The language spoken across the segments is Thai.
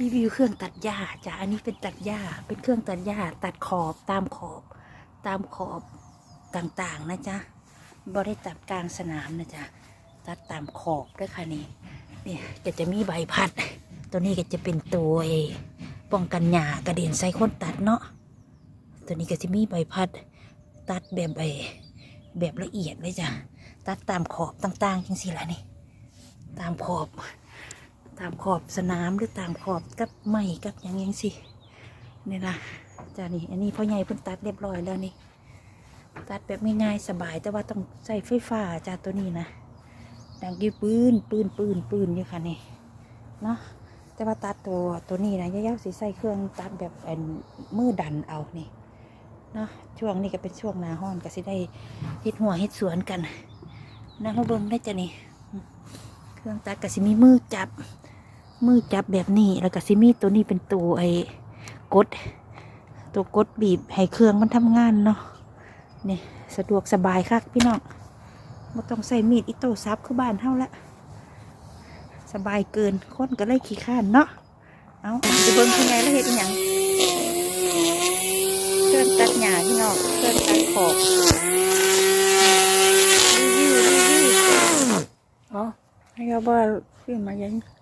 รีวิวเครื่องตัดหญ้าจ้ะอันนี้เป็นตัดหญ้าเป็นเครื่องตัดหญ้าตัดขอบตามขอบตามขอบต่างๆนะจ๊ะบ่ได้ตัดกลางสนามนะจ๊ะตัดตามขอบด้วยค่ะนี่เนี่ยก็จะมีใบพัด ตัวนี้ก็จะเป็นตัวไอ้ป้องกันหญ้ากระเด็นใส่คนตัดเนาะตัวนี้ก็จะมีใบพัด ตัดแบบใบแบบละเอียดเลยจ้ะตัดตามขอบต่างๆจังสิละนี่ ตามขอบ ตามขอบสนามหรือตามขอบกับไม้กับอย่างยังสินี่นะจ้านี่อันนี้พ่อใหญ่เพิ่นตัดเรียบร้อยแล้วนี่ ตัดแบบง่ายๆสบายแต่ว่าต้องใส่ไฟฟ้าจ้าตัวนี้นะดังกี้ปืนปืนปืนปืนอยู่ค่ะนี่เนาะแต่ว่าตัดตัวตัวนี้นะยาวๆสีใส่เครื่องตัดแบบอันมือดันเอานี่เนาะช่วงนี้ก็เป็นช่วงหนาห้อนก็สิได้เฮ็ดหัวเฮ็ดสวนกันนะมาเบิ่งได้จ้ะนี่ เครื่องตัดก็สิมีมือจับ มือจับแบบนี้แล้วก็ซิมีตัวนี้เป็นตัวไอ้กด ตัวกดบีบให้เครื่องมันทำงานเนาะนี่สะดวกสบายคักพี่น้องไม่ต้องใส่มีดอิโต้ซับคือบ้านเท่าละสบายเกินคนก็เลยขี้ข้านเนาะเอาจะเบิ่งยังไงแล้วเห็นอย่างเครื่องตัดหญ้าพี่น้องเครื่องตัดขอบรีวิวรีวิวอ๋อให้เราบอกฟิล์มายังอินมาพอดีเครื่อง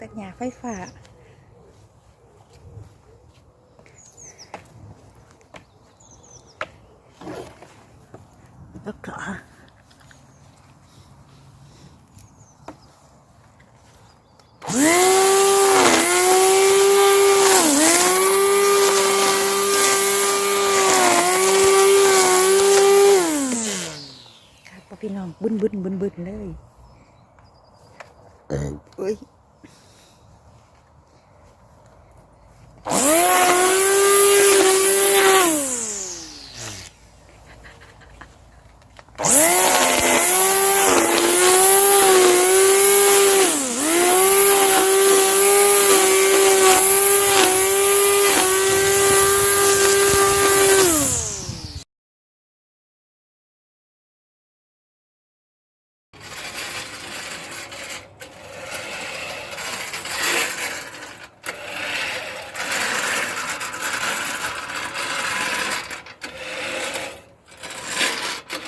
ตัดหญ้าไฟฟ้าแล้วก็ ครับ พี่น้องบึนบึนบึนบึนเลยเอ้ย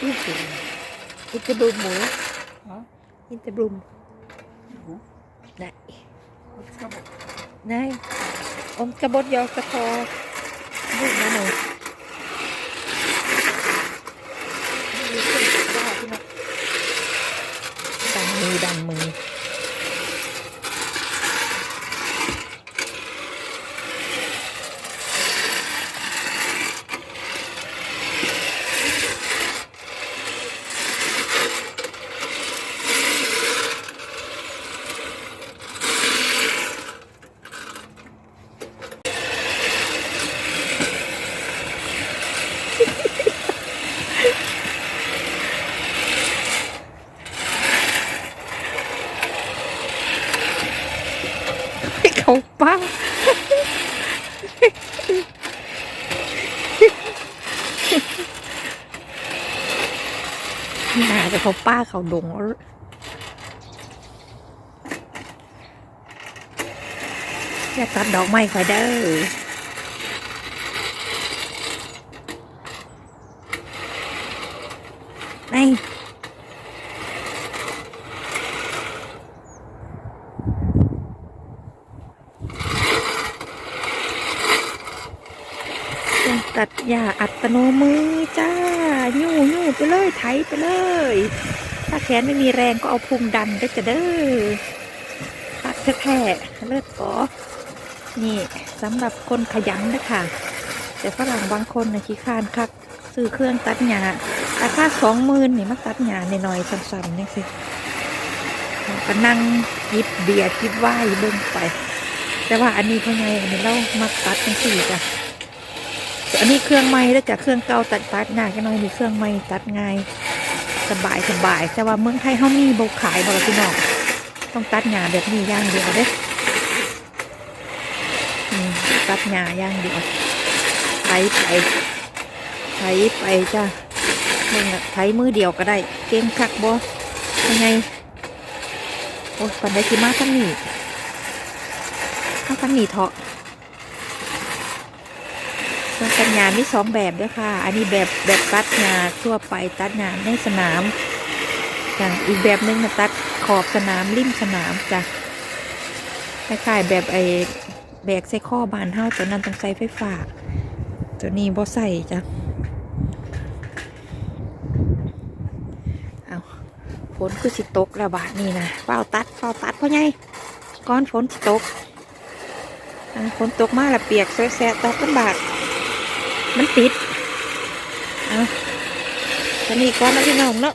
อินเตอร์ อินเตอร์บลูมหมูอินเตอร์บลูมได้ได้อมกระบดยอกระทอลูกนะหนูดันมือดันมือ ให้เขาป้าห นาจะเขาป้าเขาดงแล้วอย่าตัดดอกไม้คอยเด้อไอ้เครื่อง ตัดหญ้าอัตโนมือจ้ายู่ยู่ไปเลยไถไปเลย ถ้าแขนไม่มีแรงก็เอาพุงดันก็จะเด้อตัดแท้ๆเลิศก่อนี่สำหรับคนขยันนะคะแต่ฝรั่งบางคนนะขี้คร้านคักซื้อเครื่องตัดหญ้าราคาสองหมื่นนี่มาตัดหญ้าหน่อยๆสั้นๆนี่สิก็นั่งจิบเบียร์จิบไหวเบิ่งไป แต่ว่าอันนี้เพ่อไงอันนี้เรามาตัดจังสี่จ้ะ อันนี้เครื่องไม้แล้วจากเครื่องเก่าตัดตัดหน้ากันหน่อยมีเครื่องไม้ตัดง่ายสบายสบาย แต่ว่าเมืองไทยเขามีบกขายบอพี่น้องต้องตัดหญ้าแบบนี้ย่างเดียวเด้ตัดหญ้าย่างเดียวไถไปไถไปจ้าเมืองไถมือเดียวก็ได้ เก่งคักบอยังไงโอ้ยปันได้ที่มาทั้งนี้มาทั้งนี้เถาะ ส่วนตัดหญ้ามีสองแบบด้วยค่ะ อันนี้แบบแบบตัดหญ้าทั่วไปตัดหญ้าในสนามจ้ะอีกแบบหนึงนะตัดขอบสนามริมสนามจ้ะคล้ายๆแบบไอ้แบกใส่ข้อบานเฮาตัวนั้นต้องใส่ไฟฟ้าตัวนี้บ่ใส่จ้ะเอาฝนคือสิตกแล้วบาดนี่นะเฝ้าตัดเฝ้าตัดพ่อใหญ่ก้อนฝนสิตกอะฝนตกมาแล้วเปียกแสะตกกันบาด มันติด เอาตอนนี้ก้อนแล้วพี่น้องเนาะ